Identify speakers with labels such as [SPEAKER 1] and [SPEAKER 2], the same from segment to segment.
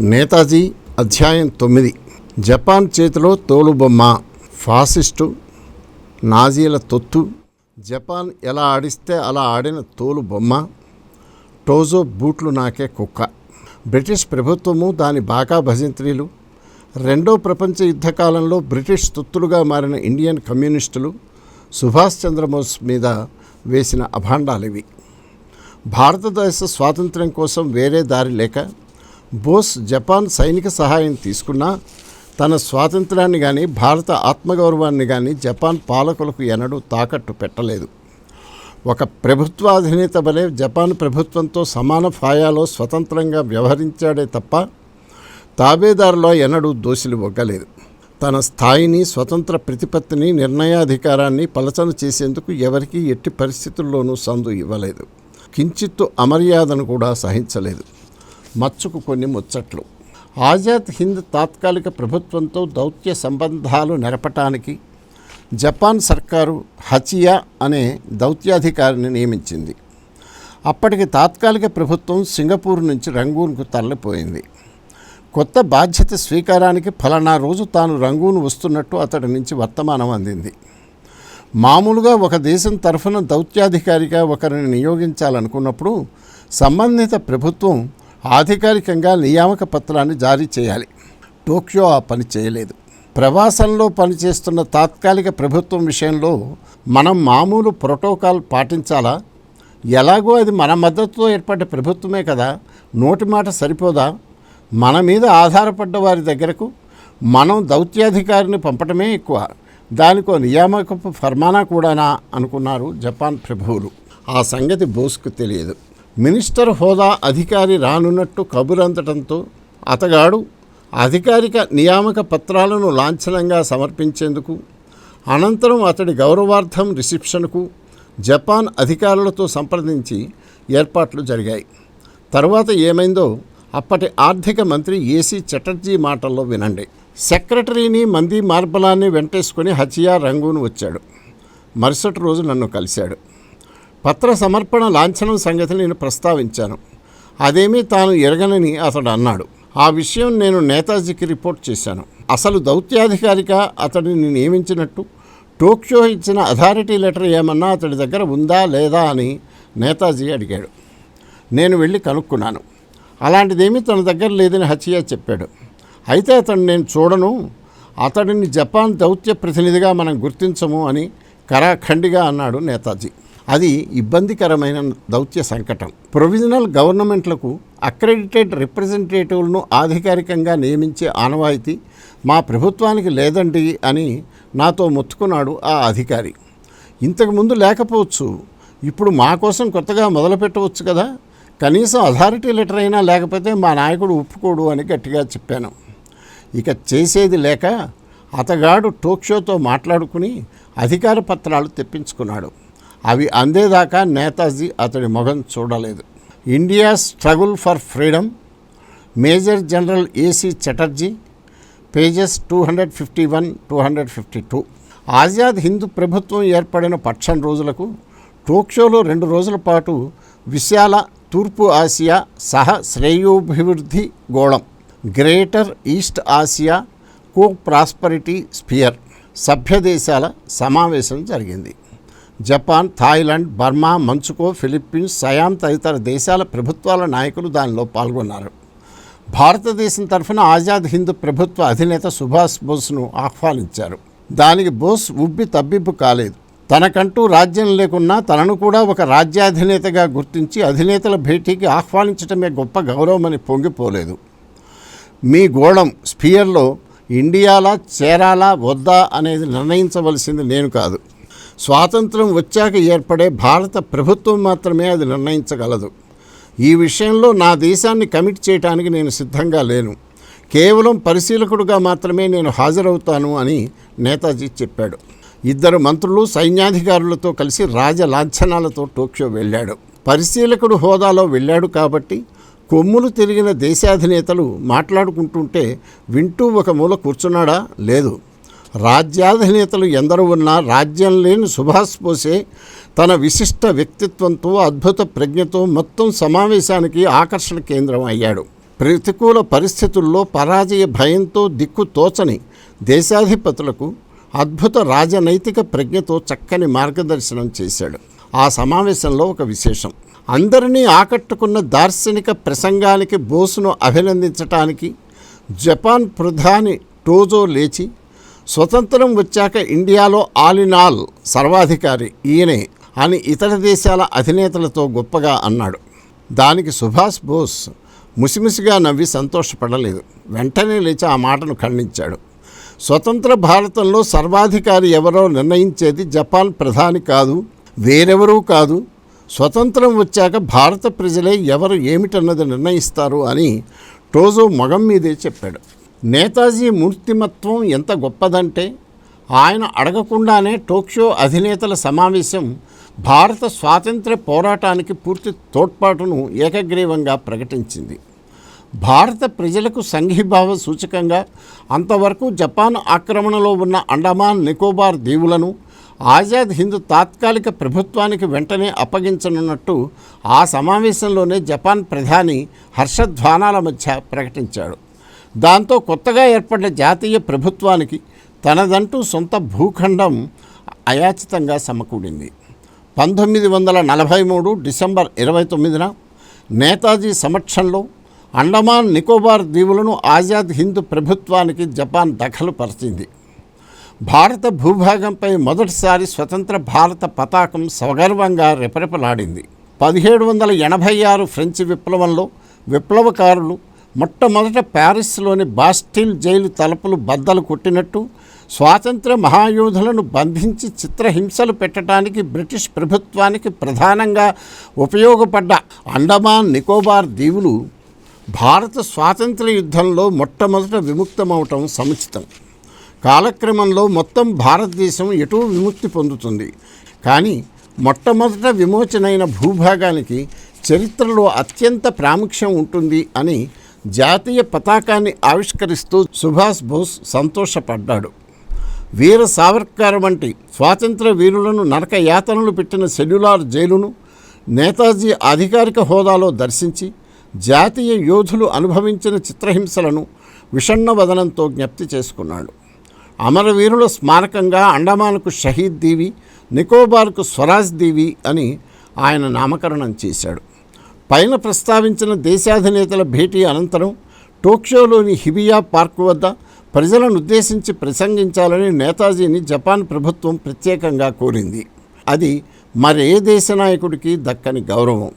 [SPEAKER 1] నేతాజీ అధ్యాయం తొమ్మిది. జపాన్ చేతిలో తోలుబొమ్మ ఫాసిస్టు నాజీల తొత్తు. జపాన్ ఎలా ఆడిస్తే అలా ఆడిన తోలు బొమ్మ టోజో బూట్లు నాకే కుక్క. బ్రిటిష్ ప్రభుత్వము దాని బాగా భజంత్రీలు. రెండో ప్రపంచ యుద్ధకాలంలో బ్రిటిష్ తొత్తులుగా మారిన ఇండియన్ కమ్యూనిస్టులు సుభాష్ చంద్రబోస్ మీద వేసిన అభాండాలివి. భారతదేశ స్వాతంత్ర్యం కోసం వేరే దారి లేక బోస్ జపాన్ సైనిక సహాయం తీసుకున్నా తన స్వాతంత్రాన్ని కానీ భారత ఆత్మగౌరవాన్ని కానీ జపాన్ పాలకులకు ఎన్నడూ తాకట్టు పెట్టలేదు. ఒక ప్రభుత్వాధినేత వలె జపాన్ ప్రభుత్వంతో సమాన ఫాయాలో స్వతంత్రంగా వ్యవహరించాడే తప్ప తాబేదారులో ఎన్నడూ దోషులు ఒగ్గలేదు. తన స్థాయిని స్వతంత్ర ప్రతిపత్తిని నిర్ణయాధికారాన్ని పలచన చేసేందుకు ఎవరికీ ఎట్టి పరిస్థితుల్లోనూ సందు ఇవ్వలేదు. కించిత్తు అమర్యాదను కూడా సహించలేదు. మచ్చుకు కొన్ని ముచ్చట్లు. ఆజాద్ హింద్ తాత్కాలిక ప్రభుత్వంతో దౌత్య సంబంధాలు నెరపటానికి జపాన్ సర్కారు హచియా అనే దౌత్యాధికారిని నియమించింది. అప్పటికి తాత్కాలిక ప్రభుత్వం సింగపూర్ నుంచి రంగూన్కు తరలిపోయింది. కొత్త బాధ్యత స్వీకారానికి ఫలానా రోజు తాను రంగూన్ వస్తున్నట్టు అతడి నుంచి వర్తమానం అందింది. మామూలుగా ఒక దేశం తరఫున దౌత్యాధికారిగా ఒకరిని నియోగించాలనుకున్నప్పుడు సంబంధిత ప్రభుత్వం ఆధికారికంగా నియామక పత్రాన్ని జారీ చేయాలి. టోక్యో ఆ పని చేయలేదు. ప్రవాసంలో పనిచేస్తున్న తాత్కాలిక ప్రభుత్వం విషయంలో మనం మామూలు ప్రోటోకాల్ పాటించాలా? ఎలాగో అది మన మద్దతుతో ఏర్పడ్డ ప్రభుత్వమే కదా. నోటి మాట సరిపోదా? మన మీద ఆధారపడ్డ వారి దగ్గరకు మనం దౌత్యాధికారిని పంపటమే ఎక్కువ. దానికో నియామకపు ఫర్మానా కూడానా అనుకున్నారు జపాన్ ప్రభువులు. ఆ సంగతి బోస్కు తెలియదు. మినిస్టర్ హోదా అధికారి రానున్నట్టు కబురందటంతో అతగాడు అధికారిక నియామక పత్రాలను లాంఛనంగా సమర్పించేందుకు అనంతరం అతడి గౌరవార్థం రిసెప్షన్కు జపాన్ అధికారులతో సంప్రదించి ఏర్పాట్లు జరిగాయి. తర్వాత ఏమైందో అప్పటి ఆర్థిక మంత్రి ఏసీ చటర్జీ మాటల్లో వినండి. సెక్రటరీని మంది మార్బలాన్ని వెంటేసుకుని హచియా రంగును వచ్చాడు. మరుసటి రోజు నన్ను కలిశాడు. పత్ర సమర్పణ లాంఛనం సంగతి నేను ప్రస్తావించాను. అదేమీ తాను ఎరగనని అతడు అన్నాడు. ఆ విషయం నేను నేతాజీకి రిపోర్ట్ చేశాను. అసలు దౌత్యాధికారిగా అతడిని నియమించినట్టు టోక్యో ఇచ్చిన అథారిటీ లెటర్ ఏమన్నా అతడి దగ్గర ఉందా లేదా అని నేతాజీ అడిగాడు. నేను వెళ్ళి కనుక్కున్నాను. అలాంటిదేమీ తన దగ్గర లేదని హచియా చెప్పాడు. అయితే అతను నేను చూడను. అతడిని జపాన్ దౌత్య ప్రతినిధిగా మనం గుర్తించము అని కరాఖండిగా అన్నాడు నేతాజీ. అది ఇబ్బందికరమైన దౌత్య సంకటం. ప్రొవిజనల్ గవర్నమెంట్లకు అక్రెడిటెడ్ రిప్రజెంటేటివ్లను ఆధికారికంగా నియమించే ఆనవాయితీ మా ప్రభుత్వానికి లేదండి అని నాతో మొత్తుకున్నాడు ఆ అధికారి. ఇంతకుముందు లేకపోవచ్చు ఇప్పుడు మా కోసం కొత్తగా మొదలుపెట్టవచ్చు కదా. కనీసం అథారిటీ లెటర్ అయినా లేకపోతే మా నాయకుడు ఒప్పుకోడు అని గట్టిగా చెప్పాను. ఇక చేసేది లేక అతగాడు టోక్షోతో మాట్లాడుకుని అధికార పత్రాలు తెప్పించుకున్నాడు. అవి అందేదాకా నేతాజీ అతడి మొఘం చూడలేదు. India struggle for freedom major general AC Chatterjee pages two hundred fifty one two hundred fifty two. Azad Hind ప్రభుత్వం ఏర్పడిన పక్షం రోజులకు టోక్యోలో రెండు రోజుల పాటు విశాల తూర్పు ఆసియా సహ శ్రేయోభివృద్ధి గోళం greater east Asia co prosperity sphere సభ్య దేశాల సమావేశం జరిగింది. Japan Thailand Burma Manchukuo Philippines Siam తదితర దేశాల ప్రభుత్వాల నాయకులు దానిలో పాల్గొన్నారు. భారతదేశం తరఫున ఆజాద్ హింద్ ప్రభుత్వ అధినేత సుభాష్ బోస్ను ఆహ్వానించారు. దానికి బోస్ ఉబ్బి తబ్బిబ్బు కాలేదు. తనకంటూ రాజ్యం లేకున్నా తనను కూడా ఒక రాజ్యాధినేతగా గుర్తించి అధినేతల భేటీకి ఆహ్వానించడమే గొప్ప గౌరవమని పొంగిపోలేదు. మీ గోళం స్పియర్లో ఇండియాలా చేరాలా వద్దా అనేది నిర్ణయించవలసింది నేను కాదు. స్వాతంత్రం వచ్చాక ఏర్పడే భారత ప్రభుత్వం మాత్రమే అది నిర్ణయించగలదు. ఈ విషయంలో నా దేశాన్ని కమిట్ చేయడానికి నేను సిద్ధంగా లేను. కేవలం పరిశీలకుడుగా మాత్రమే నేను హాజరవుతాను అని నేతాజీ చెప్పాడు. ఇద్దరు మంత్రులు సైన్యాధికారులతో కలిసి రాజ లాంఛనాలతో టోక్యో వెళ్ళాడు. పరిశీలకుడు హోదాలో వెళ్ళాడు కాబట్టి కొమ్ములు తిరిగిన దేశాధినేతలు మాట్లాడుకుంటుంటే వింటూ ఒక మూల కూర్చున్నాడా? లేదు. రాజ్యాధినేతలు ఎందరూ ఉన్నా రాజ్యం లేని సుభాష్ బోసే తన విశిష్ట వ్యక్తిత్వంతో అద్భుత ప్రజ్ఞతో మొత్తం సమావేశానికి ఆకర్షణ కేంద్రం అయ్యాడు. ప్రతికూల పరిస్థితుల్లో పరాజయ భయంతో దిక్కు తోచని దేశాధిపతులకు అద్భుత రాజనైతిక ప్రజ్ఞతో చక్కని మార్గదర్శనం చేశాడు. ఆ సమావేశంలో ఒక విశేషం. అందరినీ ఆకట్టుకున్న దార్శనిక ప్రసంగానికి బోసును అభినందించటానికి జపాన్ ప్రధాని టోజో లేచి స్వతంత్రం వచ్చాక ఇండియాలో ఆల్ ఇన్ ఆల్ సర్వాధికారి ఈయనే అని ఇతర దేశాల అధినేతలతో గొప్పగా అన్నాడు. దానికి సుభాష్ బోస్ ముసిముసిగా నవ్వి సంతోషపడలేదు. వెంటనే లేచి ఆ మాటను ఖండించాడు. స్వతంత్ర భారతంలో సర్వాధికారి ఎవరో నిర్ణయించేది జపాన్ ప్రధాని కాదు వేరెవరూ కాదు. స్వతంత్రం వచ్చాక భారత ప్రజలే ఎవరు ఏమిటన్నది నిర్ణయిస్తారు అని టోజో మగం మీదే చెప్పాడు. నేతాజీ మూర్తిమత్వం ఎంత గొప్పదంటే ఆయన అడగకుండానే టోక్యో అధినేతల సమావేశం భారత స్వాతంత్ర పోరాటానికి పూర్తి తోడ్పాటును ఏకగ్రీవంగా ప్రకటించింది. భారత ప్రజలకు సంఘీభావ సూచకంగా అంతవరకు జపాన్ ఆక్రమణలో ఉన్న అండమాన్ నికోబార్ దీవులను ఆజాద్ హింద్ తాత్కాలిక ప్రభుత్వానికి వెంటనే అప్పగించనున్నట్టు ఆ సమావేశంలోనే జపాన్ ప్రధాని హర్షధ్వానాల మధ్య ప్రకటించాడు. దాంతో కొత్తగా ఏర్పడిన జాతీయ ప్రభుత్వానికి తనదంటూ సొంత భూఖండం అయాచితంగా సమకూడింది. పంతొమ్మిది వందల నలభై మూడు డిసెంబర్ ఇరవై తొమ్మిదిన నేతాజీ సమక్షంలో అండమాన్ నికోబార్ దీవులను ఆజాద్ హింద్ ప్రభుత్వానికి జపాన్ దఖలు పరిచింది భారత భూభాగంపై మొదటిసారి స్వతంత్ర భారత పతాకం సగర్వంగా రెపరెపలాడింది. పదిహేడు వందల ఎనభై ఆరు ఫ్రెంచ్ విప్లవంలో విప్లవకారులు మొట్టమొదట ప్యారిస్లోని బాస్టిల్ జైలు తలుపులు బద్దలు కొట్టినట్టు స్వాతంత్ర మహాయోధులను బంధించి చిత్రహింసలు పెట్టడానికి బ్రిటిష్ ప్రభుత్వానికి ప్రధానంగా ఉపయోగపడ్డ అండమాన్ నికోబార్ దీవులు భారత స్వాతంత్ర యుద్ధంలో మొట్టమొదట విముక్తమవటం సముచితం. కాలక్రమంలో మొత్తం భారతదేశం ఎటూ విముక్తి పొందుతుంది. కానీ మొట్టమొదట విమోచనైన భూభాగానికి చరిత్రలో అత్యంత ప్రాముఖ్యం ఉంటుంది అని జాతీయ పతాకాన్ని ఆవిష్కరిస్తూ సుభాష్ బోస్ సంతోషపడ్డాడు. వీర సావర్కర్ వంటి స్వాతంత్ర వీరులను నరక యాతనలు పెట్టిన సెల్యులార్ జైలును నేతాజీ అధికారిక హోదాలో దర్శించి జాతీయ యోధులు అనుభవించిన చిత్రహింసలను విషణ్ణ వదనంతో జ్ఞప్తి చేసుకున్నాడు. అమరవీరుల స్మారకంగా అండమాన్కు షహీద్ దీవి నికోబార్కు స్వరాజ్ దీవి అని ఆయన నామకరణం చేశాడు. పైన ప్రస్తావించిన దేశాధినేతల భేటీ అనంతరం టోక్యోలోని హిబియా పార్క్ వద్ద ప్రజలను ఉద్దేశించి ప్రసంగించాలని నేతాజీని జపాన్ ప్రభుత్వం ప్రత్యేకంగా కోరింది. అది మరే దేశ నాయకుడికి దక్కని గౌరవం.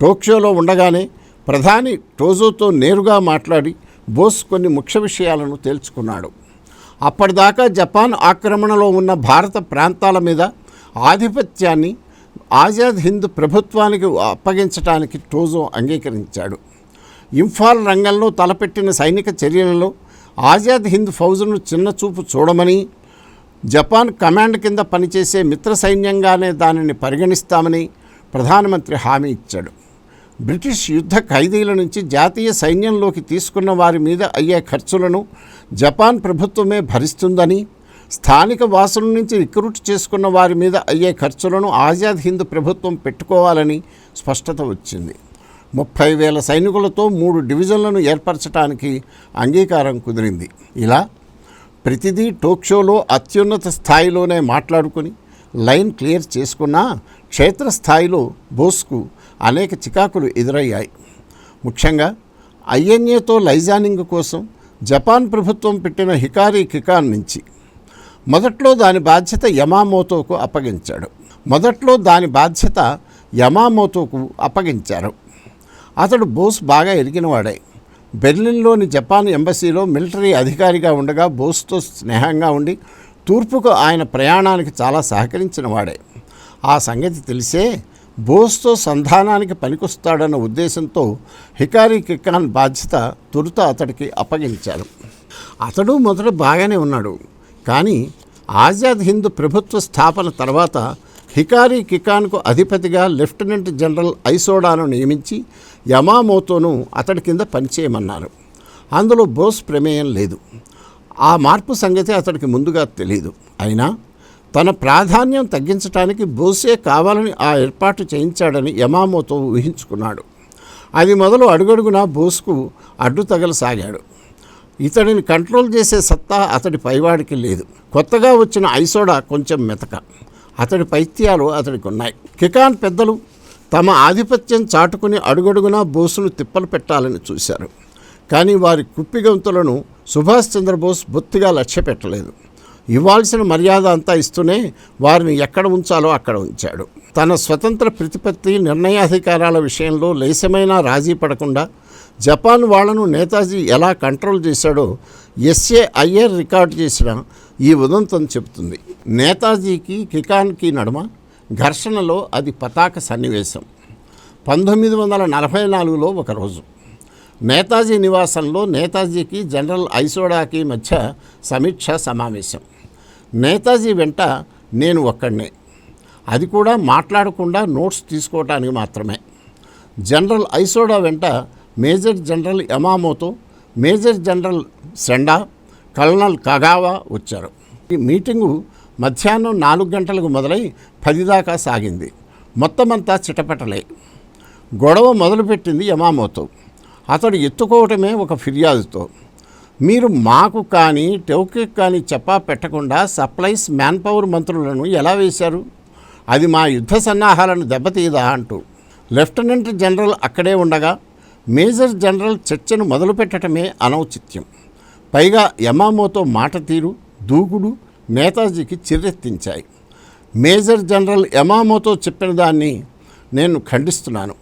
[SPEAKER 1] టోక్యోలో ఉండగానే ప్రధాని టోజోతో నేరుగా మాట్లాడి బోస్ కొన్ని ముఖ్య విషయాలను తేల్చుకున్నాడు. అప్పటిదాకా జపాన్ ఆక్రమణలో ఉన్న భారత ప్రాంతాల మీద ఆధిపత్యాన్ని ఆజాద్ హింద్ ప్రభుత్వానికి అప్పగించడానికి టోజో అంగీకరించాడు. ఇంఫాల్ రంగంలో తలపెట్టిన సైనిక చర్యలలో ఆజాద్ హింద్ ఫౌజ్ను చిన్న చూపు చూడమని జపాన్ కమాండ్ కింద పనిచేసే మిత్ర సైన్యంగానే దానిని పరిగణిస్తామని ప్రధానమంత్రి హామీ ఇచ్చాడు. బ్రిటిష్ యుద్ధ ఖైదీల నుంచి జాతీయ సైన్యంలోకి తీసుకున్న వారి మీద అయ్యే ఖర్చులను జపాన్ ప్రభుత్వమే భరిస్తుందని స్థానిక వాసుల నుంచి రిక్రూట్ చేసుకున్న వారి మీద అయ్యే ఖర్చులను ఆజాద్ హింద్ ప్రభుత్వం పెట్టుకోవాలని స్పష్టత వచ్చింది. ముప్పై వేల సైనికులతో మూడు డివిజన్లను ఏర్పరచడానికి అంగీకారం కుదిరింది. ఇలా ప్రతిదీ టోక్షోలో అత్యున్నత స్థాయిలోనే మాట్లాడుకుని లైన్ క్లియర్ చేసుకున్నా క్షేత్రస్థాయిలో బోస్కు అనేక చికాకులు ఎదురయ్యాయి. ముఖ్యంగా ఐఎన్ఏతో లైజానింగ్ కోసం జపాన్ ప్రభుత్వం పెట్టిన హికారీ కికాన్ నుంచి మొదట్లో దాని బాధ్యత యమామోతోకు అప్పగించాడు. మొదట్లో దాని బాధ్యత యమామోతోకు అప్పగించారు. అతడు బోస్ బాగా ఎరిగినవాడే. బెర్లిన్లోని జపాన్ ఎంబసీలో మిలిటరీ అధికారిగా ఉండగా బోస్తో స్నేహంగా ఉండి తూర్పుకు ఆయన ప్రయాణానికి చాలా సహకరించిన వాడే ఆ సంగతి తెలిసే బోస్తో సంధానానికి పనికొస్తాడన్న ఉద్దేశంతో హికారీ కిక్కాన్ బాధ్యత తొలుత అతడికి అప్పగించారు. అతడు మొదట బాగానే ఉన్నాడు. కానీ ఆజాద్ హింద్ ప్రభుత్వ స్థాపన తర్వాత హికారీ కికాన్కు అధిపతిగా లెఫ్టినెంట్ జనరల్ ఐసోడాను నియమించి యమామోతోను అతడి కింద పనిచేయమన్నారు. అందులో బోస్ ప్రమేయం లేదు. ఆ మార్పు సంగతి అతడికి ముందుగా తెలియదు అయినా తన ప్రాధాన్యం తగ్గించడానికి బోసే కావాలని ఆ ఏర్పాటు చేయించాడని యమామోతో ఊహించుకున్నాడు. అది మొదలు అడుగడుగునా బోస్కు అడ్డు తగలసాగాడు ఇతడిని కంట్రోల్ చేసే సత్తా అతడి పైవాడికి లేదు. కొత్తగా వచ్చిన ఐసోడా కొంచెం మెతక. అతడి పైత్యాలు అతడికి ఉన్నాయి. కికాన్ పెద్దలు తమ ఆధిపత్యం చాటుకుని అడుగడుగునా బోసును తిప్పలు పెట్టాలని చూశారు. కానీ వారి కుప్పిగంతులను సుభాష్ చంద్రబోస్ బొత్తిగా లక్ష్య పెట్టలేదు ఇవ్వాల్సిన మర్యాద అంతా ఇస్తూనే వారిని ఎక్కడ ఉంచాలో అక్కడ ఉంచాడు. తన స్వతంత్ర ప్రతిపత్తి నిర్ణయాధికారాల విషయంలో లేశమైనా రాజీ పడకుండా జపాన్ వాళ్ళను నేతాజీ ఎలా కంట్రోల్ చేశాడో ఎస్ఏ అయ్యర్ రికార్డు చేసిన ఈ ఉదంతం చెబుతుంది. నేతాజీకి కికాన్కి నడుమ ఘర్షణలో అది పతాక సన్నివేశం. పంతొమ్మిది వందల నలభై నాలుగులో ఒకరోజు నేతాజీ నివాసంలో నేతాజీకి జనరల్ ఐసోడాకి మధ్య సమీక్ష సమావేశం. నేతాజీ వెంట నేను ఒక్కడినే. అది కూడా మాట్లాడకుండా నోట్స్ తీసుకోవటానికి మాత్రమే. జనరల్ ఐసోడా వెంట major general Yamamoto major general Senda colonel Kagawa వచ్చారు. ఈ మీటింగు మధ్యాహ్నం నాలుగు గంటలకు మొదలై పది దాకా సాగింది. మొత్తమంతా చిటపటలే. గొడవ మొదలుపెట్టింది యమామోతో. అతడు ఎత్తుకోవటమే ఒక ఫిర్యాదుతో. మీరు మాకు కానీ టోకెక్ కానీ చెప్పా పెట్టకుండా సప్లైస్ మ్యాన్ పవర్ మంత్రులను ఎలా వేశారు? అది మా యుద్ధ సన్నాహాలను దెబ్బతీయదా అంటూ. లెఫ్టినెంట్ జనరల్ అక్కడే ఉండగా మేజర్ జనరల్ చర్చను మొదలుపెట్టడమే అనౌచిత్యం. పైగా యమామోతో మాట తీరు దూకుడు నేతాజీకి చిర్రెత్తించాయి. మేజర్ జనరల్ యమామోతో చెప్పిన దాన్ని నేను ఖండిస్తున్నాను.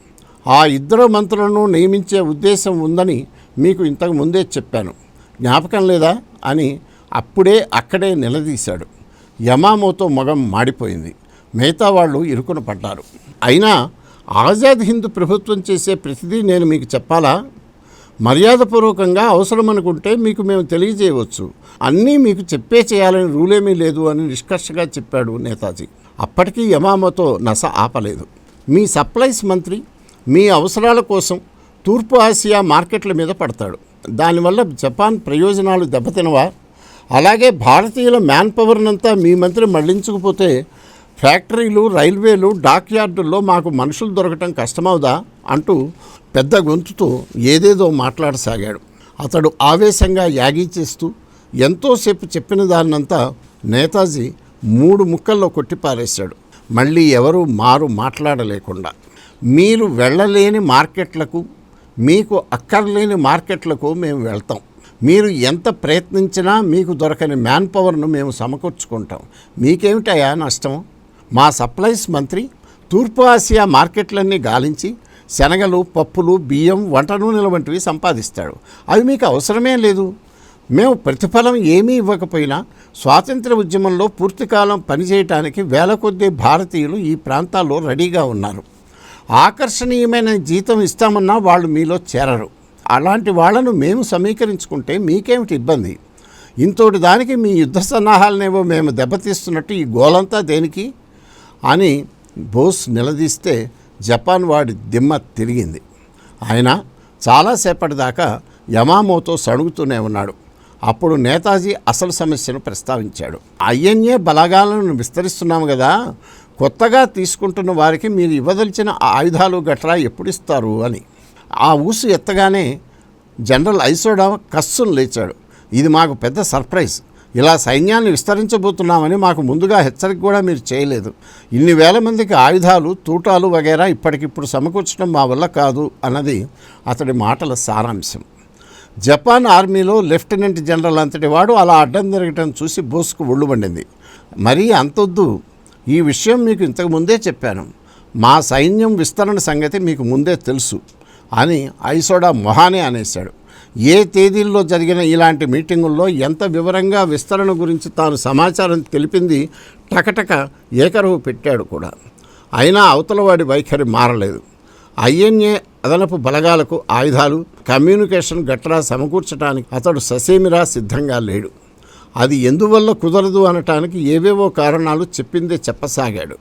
[SPEAKER 1] ఆ ఇద్దరు మంత్రులను నియమించే ఉద్దేశం ఉందని మీకు ఇంతకు ముందే చెప్పాను. జ్ఞాపకం లేదా అని అప్పుడే అక్కడే నిలదీశాడు. యమామోతో మొగం మాడిపోయింది. మిగతా వాళ్ళు ఇరుకున పడ్డారు. అయినా ఆజాద్ హింద్ ప్రభుత్వం చేసే ప్రతిదీ నేను మీకు చెప్పాలా? మర్యాదపూర్వకంగా అవసరమనుకుంటే మీకు మేము తెలియజేయవచ్చు. అన్నీ మీకు చెప్పే చేయాలని రూలేమీ లేదు అని నిష్కర్షగా చెప్పాడు నేతాజీ. అప్పటికీ యమామతో నస ఆపలేదు. మీ సప్లైస్ మంత్రి మీ అవసరాల కోసం తూర్పు ఆసియా మార్కెట్ల మీద పడతాడు. దానివల్ల జపాన్ ప్రయోజనాలు దెబ్బతినవా? అలాగే భారతీయుల మ్యాన్ పవర్నంతా మీ మంత్రి మళ్ళించకపోతే ఫ్యాక్టరీలు రైల్వేలు డాక్ యార్డుల్లో మాకు మనుషులు దొరకటం కష్టమవుదా? అంటూ పెద్ద గొంతుతో ఏదేదో మాట్లాడసాగాడు. అతడు ఆవేశంగా యాగీ చేస్తూ ఎంతోసేపు చెప్పిన దాన్నంతా నేతాజీ మూడు ముక్కల్లో కొట్టిపారేశాడు మళ్ళీ ఎవరూ మారు మాట్లాడలేకుండా. మీరు వెళ్ళలేని మార్కెట్లకు మీకు అక్కర్లేని మార్కెట్లకు మేము వెళ్తాం. మీరు ఎంత ప్రయత్నించినా మీకు దొరకని మ్యాన్ పవర్ను మేము సమకూర్చుకుంటాం. మీకేమిటయా నష్టం? మా సప్లైస్ మంత్రి తూర్పు ఆసియా మార్కెట్లన్నీ గాలించి శనగలు పప్పులు బియ్యం వంట నూనెల వంటివి సంపాదిస్తాడు. అవి మీకు అవసరమే లేదు. మేము ప్రతిఫలం ఏమీ ఇవ్వకపోయినా స్వాతంత్ర ఉద్యమంలో పూర్తికాలం పనిచేయటానికి వేల కొద్దీ భారతీయులు ఈ ప్రాంతాల్లో రెడీగా ఉన్నారు. ఆకర్షణీయమైన జీతం ఇస్తామన్నా వాళ్ళు మీలో చేరరు. అలాంటి వాళ్ళను మేము సమీకరించుకుంటే మీకేమిటి ఇబ్బంది? ఇంతోటి దానికి మీ యుద్ధ సన్నాహాలనేవో మేము దెబ్బతీస్తున్నట్టు ఈ గోలంతా దేనికి? అని బోస్ నిలదీస్తే జపాన్ వాడి దిమ్మ తిరిగింది. ఆయన చాలాసేపటి దాకా యమామోతో సణుగుతూనే ఉన్నాడు. అప్పుడు నేతాజీ అసలు సమస్యను ప్రస్తావించాడు. ఐఎన్ఏ బలగాలను విస్తరిస్తున్నాము కదా కొత్తగా తీసుకుంటున్న వారికి మీరు ఇవ్వదలిచిన ఆయుధాలు గట్రా ఎప్పుడు ఇస్తారు అని. ఆ ఊసు ఎత్తగానే జనరల్ ఐసోడా కస్సును లేచాడు. ఇది మాకు పెద్ద సర్ప్రైజ్. ఇలా సైన్యాన్ని విస్తరించబోతున్నామని మాకు ముందుగా హెచ్చరిక కూడా మీరు చేయలేదు. ఇన్ని వేల మందికి ఆయుధాలు తూటాలు వగేరా ఇప్పటికిప్పుడు సమకూర్చడం మా వల్ల కాదు అన్నది అతడి మాటల సారాంశం. జపాన్ ఆర్మీలో లెఫ్టినెంట్ జనరల్ అంతటి వాడు అలా అడ్డం జరగటం చూసి బోసుకు ఒళ్ళు పండింది మరీ అంతొద్దు. ఈ విషయం మీకు ఇంతకు ముందే చెప్పాను. మా సైన్యం విస్తరణ సంగతి మీకు ముందే తెలుసు అని ఐసోడా మొహానే అనేశాడు. ఏ తేదీల్లో జరిగిన ఇలాంటి మీటింగుల్లో ఎంత వివరంగా విస్తరణ గురించి తాను సమాచారం తెలిపింది టకటక ఏకరువు పెట్టాడు కూడా. అయినా అవతలవాడి వైఖరి మారలేదు. ఐఎన్ఏ అదనపు బలగాలకు ఆయుధాలు కమ్యూనికేషన్ గట్రా సమకూర్చడానికి అతడు ససేమిరా సిద్ధంగా లేడు. అది ఎందువల్ల కుదరదు అనటానికి ఏవేవో కారణాలు చెప్పిందే చెప్పసాగాడు.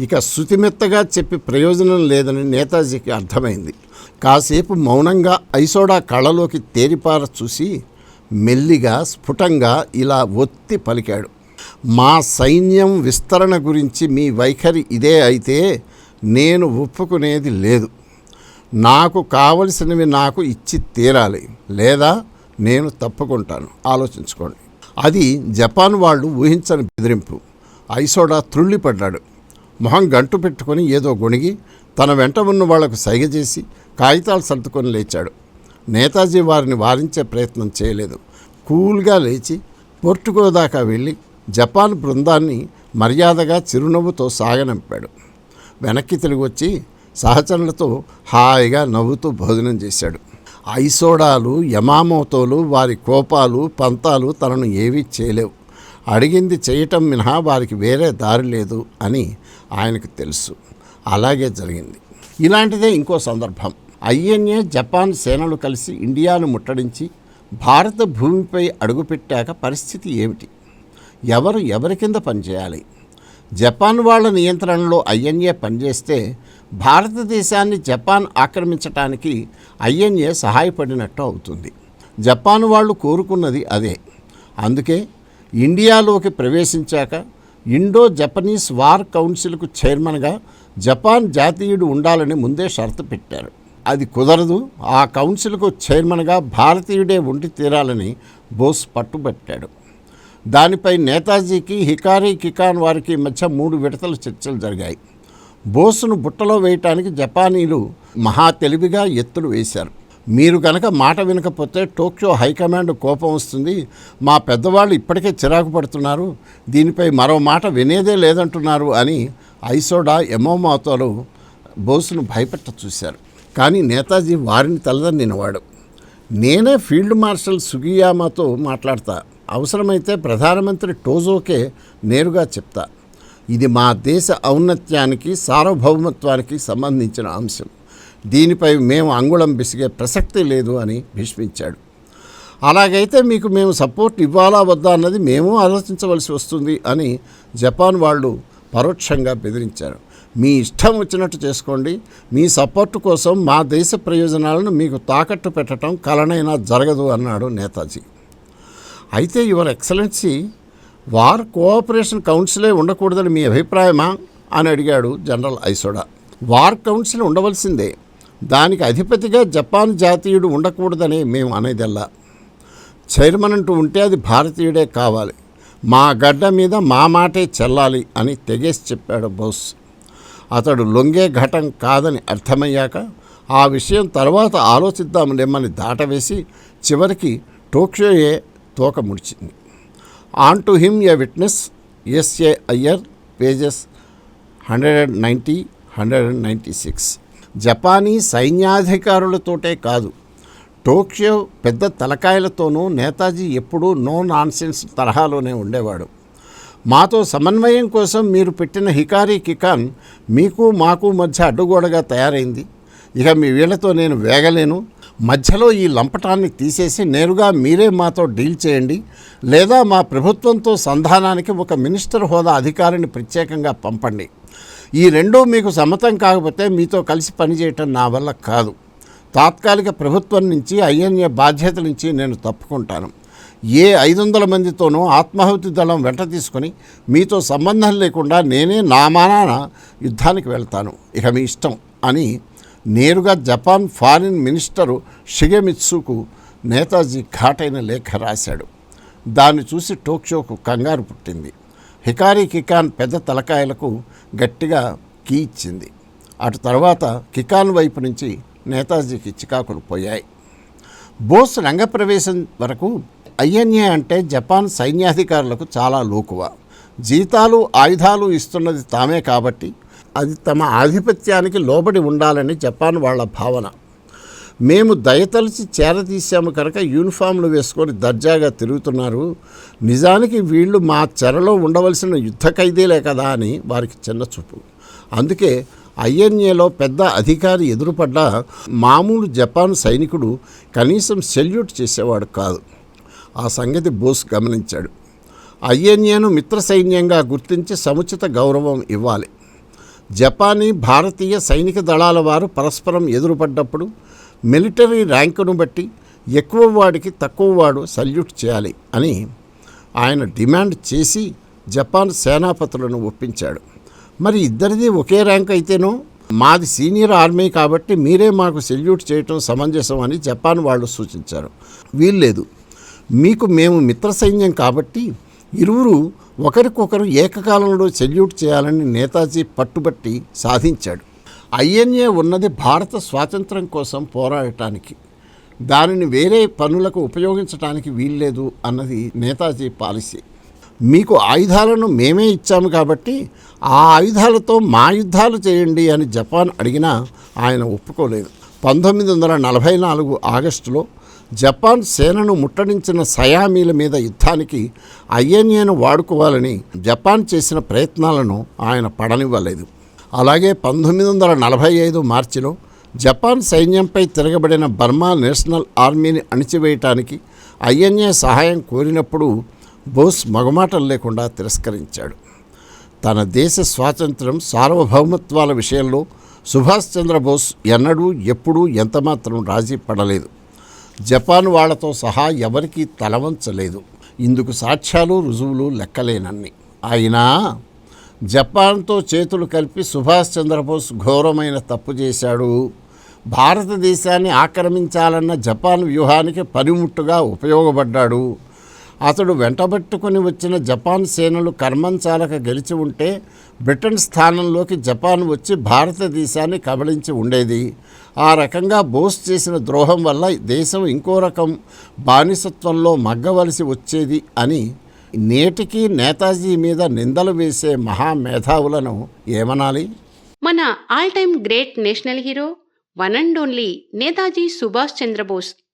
[SPEAKER 1] ఇక శృతిమెత్తగా చెప్పి ప్రయోజనం లేదని నేతాజీకి అర్థమైంది. కాసేపు మౌనంగా ఐసోడా కళ్ళలోకి తేరిపార చూసి మెల్లిగా స్ఫుటంగా ఇలా ఒత్తి పలికాడు. మా సైన్యం విస్తరణ గురించి మీ వైఖరి ఇదే అయితే నేను ఒప్పుకునేది లేదు. నాకు కావలసినవి నాకు ఇచ్చి తీరాలి. లేదా నేను తప్పుకుంటాను. ఆలోచించుకోండి. అది జపాన్ వాళ్ళు ఊహించని బెదిరింపు. ఐసోడా త్రుళ్ళిపడ్డాడు. మొహం గంటు పెట్టుకొని ఏదో గొణిగి తన వెంట ఉన్న వాళ్ళకు సైగ చేసి కాగితాలు సర్దుకొని లేచాడు. నేతాజీ వారిని వారించే ప్రయత్నం చేయలేదు. కూల్గా లేచి పోర్టుగో దాకా వెళ్ళి జపాన్ బృందాన్ని మర్యాదగా చిరునవ్వుతో సాగనంపాడు. వెనక్కి తిరిగి వచ్చి సహచరులతో హాయిగా నవ్వుతూ భోజనం చేశాడు. ఐసోడాలు యమామోతోలు వారి కోపాలు పంతాలు తనను ఏవీ చేయలేవు. అడిగింది చేయటం మినహా వారికి వేరే దారి లేదు అని ఆయనకు తెలుసు. అలాగే జరిగింది. ఇలాంటిదే ఇంకో సందర్భం. ఐఎన్ఏ జపాన్ సేనలు కలిసి ఇండియాను ముట్టడించి భారత భూమిపై అడుగుపెట్టాక పరిస్థితి ఏమిటి? ఎవరు ఎవరి కింద పనిచేయాలి? జపాన్ వాళ్ళ నియంత్రణలో ఐఎన్ఏ పనిచేస్తే భారతదేశాన్ని జపాన్ ఆక్రమించటానికి ఐఎన్ఏ సహాయపడినట్టు అవుతుంది. జపాన్ వాళ్ళు కోరుకున్నది అదే. అందుకే ఇండియాలోకి ప్రవేశించాక ఇండో జపనీస్ వార్ కౌన్సిల్కు చైర్మన్గా జపాన్ జాతీయుడు ఉండాలని ముందే షరతు పెట్టారు. అది కుదరదు ఆ కౌన్సిల్కు చైర్మన్గా భారతీయుడే ఉండి తీరాలని బోస్ పట్టుబట్టాడు. దానిపై నేతాజీకి హికారీ కికాన్ వారికి మధ్య మూడు విడతల చర్చలు జరిగాయి. బోసును బుట్టలో వేయటానికి జపానీలు మహా తెలివిగా ఎత్తులు వేశారు. మీరు గనక మాట వినకపోతే టోక్యో హైకమాండ్ కోపం వస్తుంది. మా పెద్దవాళ్ళు ఇప్పటికే చిరాకు పడుతున్నారు. దీనిపై మరో మాట వినేదే లేదంటున్నారు అని ఐసోడా ఎమోమాతోలు బోసును భయపెట్ట చూశారు. కానీ నేతాజీ వారిని తలదన్నినవాడు. నేనే ఫీల్డ్ మార్షల్ సుగియామాతో మాట్లాడతా. అవసరమైతే ప్రధానమంత్రి టోజోకే నేరుగా చెప్తా. ఇది మా దేశ ఔన్నత్యానికి సార్వభౌమత్వానికి సంబంధించిన అంశం. దీనిపై మేము అంగుళం బిసిగే ప్రసక్తి లేదు అని భీష్మించాడు. అలాగైతే మీకు మేము సపోర్ట్ ఇవ్వాలా వద్దా అన్నది మేము ఆలోచించవలసి వస్తుంది అని జపాన్ వాళ్ళు పరోక్షంగా బెదిరించారు. మీ ఇష్టం వచ్చినట్టు చేసుకోండి. మీ సపోర్టు కోసం మా దేశ ప్రయోజనాలను మీకు తాకట్టు పెట్టడం కలనైనా జరగదు అన్నాడు నేతాజీ. అయితే యువర్ ఎక్సలెన్సీ వార్ కోఆపరేషన్ కౌన్సిలే ఉండకూడదని మీ అభిప్రాయమా? అని అడిగాడు జనరల్ ఐసోడా. వార్ కౌన్సిల్ ఉండవలసిందే. దానికి అధిపతిగా జపాన్ జాతీయుడు ఉండకూడదని మేము అనేదల్లా. చైర్మన్ అంటూ ఉంటే అది భారతీయుడే కావాలి. మా గడ్డ మీద మా మాటే చెల్లాలి అని తెగేసి చెప్పాడు బోస్. అతడు లొంగే ఘటం కాదని అర్థమయ్యాక ఆ విషయం తర్వాత ఆలోచిద్దాములేమని దాటవేసి చివరికి టోక్యోయే తోక ముడిచింది. On to him a witness SA Iyer pages hundred and ninety hundred and ninety six. జపానీ సైన్యాధికారులతోటే కాదు టోక్యో పెద్ద తలకాయలతోనూ నేతాజీ ఎప్పుడూ నో నాన్సెన్స్ తరహాలోనే ఉండేవాడు. మాతో సమన్వయం కోసం మీరు పెట్టిన హికారీ కికాన్ మీకు మాకు మధ్య అడ్డుగోడగా తయారైంది. ఇక మీ వీళ్ళతో నేను వేగలేను. మధ్యలో ఈ లంపటాన్ని తీసేసి నేరుగా మీరే మాతో డీల్ చేయండి లేదా మా ప్రభుత్వంతో సంధానానికి ఒక మినిస్టర్ హోదా అధికారిని ప్రత్యేకంగా పంపండి. ఈ రెండూ మీకు సమ్మతం కాకపోతే మీతో కలిసి పనిచేయటం నా వల్ల కాదు. తాత్కాలిక ప్రభుత్వం నుంచి ఐఎన్ఏ బాధ్యత నుంచి నేను తప్పుకుంటాను. ఏ ఐదు వందల మందితోనూ ఆత్మాహుతి దళం వెంట తీసుకొని మీతో సంబంధం లేకుండా నేనే నా మానాన యుద్ధానికి వెళ్తాను. ఇక మీ ఇష్టం అని నేరుగా జపాన్ ఫారిన్ మినిస్టరు షిగెమిత్సుకు నేతాజీ ఘాటైన లేఖ రాశాడు. దాన్ని చూసి టోక్యోకు కంగారు పుట్టింది. హికారీ కికాన్ పెద్ద తలకాయలకు గట్టిగా కీ ఇచ్చింది. అటు తర్వాత కికాన్ వైపు నుంచి నేతాజీకి చికాకులు పోయాయి. బోస్ రంగప్రవేశం వరకు ఐఎన్ఏ అంటే జపాన్ సైన్యాధికారులకు చాలా లోకువ. జీతాలు ఆయుధాలు ఇస్తున్నది తామే కాబట్టి అది తమ ఆధిపత్యానికి లోబడి ఉండాలని జపాన్ వాళ్ళ భావన. మేము దయతలిచి చేరతీసాము కనుక యూనిఫామ్లు వేసుకొని దర్జాగా తిరుగుతున్నారు. నిజానికి వీళ్ళు మా చెరలో ఉండవలసిన యుద్ధ ఖైదీలే కదా అని వారికి చిన్న చూపు. అందుకే ఐఎన్ఏలో పెద్ద అధికారి ఎదురుపడ్డా మామూలు జపాన్ సైనికుడు కనీసం సెల్యూట్ చేసేవాడు కాదు. ఆ సంగతి బోస్ గమనించాడు. ఐఎన్ఏను మిత్ర సైన్యంగా గుర్తించి సముచిత గౌరవం ఇవ్వాలి. జపానీ భారతీయ సైనిక దళాల వారు పరస్పరం ఎదురుపడ్డప్పుడు మిలిటరీ ర్యాంకును బట్టి ఎక్కువ వాడికి తక్కువ వాడు సల్యూట్ చేయాలి అని ఆయన డిమాండ్ చేసి జపాన్ సేనాపతులను ఒప్పించాడు. మరి ఇద్దరిది ఒకే ర్యాంక్ అయితేనో? మాది సీనియర్ ఆర్మీ కాబట్టి మీరే మాకు సెల్యూట్ చేయటం సమంజసం అని జపాన్ వాళ్ళు సూచించారు. వీల్లేదు. మీకు మేము మిత్ర సైన్యం కాబట్టి ఇరువురు ఒకరికొకరు ఏకకాలంలో సెల్యూట్ చేయాలని నేతాజీ పట్టుబట్టి సాధించాడు. ఐఎన్ఏ ఉన్నది భారత స్వాతంత్రం కోసం పోరాడటానికి. దానిని వేరే పనులకు ఉపయోగించడానికి వీల్లేదు అన్నది నేతాజీ పాలసీ. మీకు ఆయుధాలను మేమే ఇచ్చాము కాబట్టి ఆ ఆయుధాలతో మా యుద్ధాలు చేయండి అని జపాన్ అడిగినా ఆయన ఒప్పుకోలేదు. పంతొమ్మిది వందల నలభై నాలుగు ఆగస్టులో జపాన్ సేనను ముట్టడించిన సయామీల మీద యుద్ధానికి ఐఎన్ఏను వాడుకోవాలని జపాన్ చేసిన ప్రయత్నాలను ఆయన పడనివ్వలేదు. అలాగే పంతొమ్మిది వందల నలభై ఐదు మార్చిలో జపాన్ సైన్యంపై తిరగబడిన బర్మా నేషనల్ ఆర్మీని అణిచివేయటానికి ఐఎన్ఏ సహాయం కోరినప్పుడు బోస్ మగమాటలు లేకుండా తిరస్కరించాడు. తన దేశ స్వాతంత్రం సార్వభౌమత్వాల విషయంలో సుభాష్ చంద్రబోస్ ఎన్నడూ ఎప్పుడూ ఎంతమాత్రం రాజీ పడలేదు. జపాన్ వాళ్ళతో సహా ఎవరికీ తలవంచలేదు. ఇందుకు సాక్ష్యాలు రుజువులు లెక్కలేనన్ని. అయినా జపాన్తో చేతులు కలిపి సుభాష్ చంద్రబోస్ ఘోరమైన తప్పు చేశాడు. భారతదేశాన్ని ఆక్రమించాలన్న జపాన్ వ్యూహానికి పనిముట్టుగా ఉపయోగపడ్డాడు. అతడు వెంటబెట్టుకుని వచ్చిన జపాన్ సేనలు కర్మంచాలక గెలిచి ఉంటే బ్రిటన్ స్థానంలోకి జపాన్ వచ్చి భారతదేశాన్ని కబళించి ఉండేది. ఆ రకంగా బోస్ చేసిన ద్రోహం వల్ల దేశం ఇంకో రకం బానిసత్వంలో మగ్గవలసి వచ్చేది అని నేటికి నేతాజీ మీద నిందలు వేసే మహామేధావులను ఏమనాలి?
[SPEAKER 2] మన all time great national hero one and only Netaji Subhash Chandrabose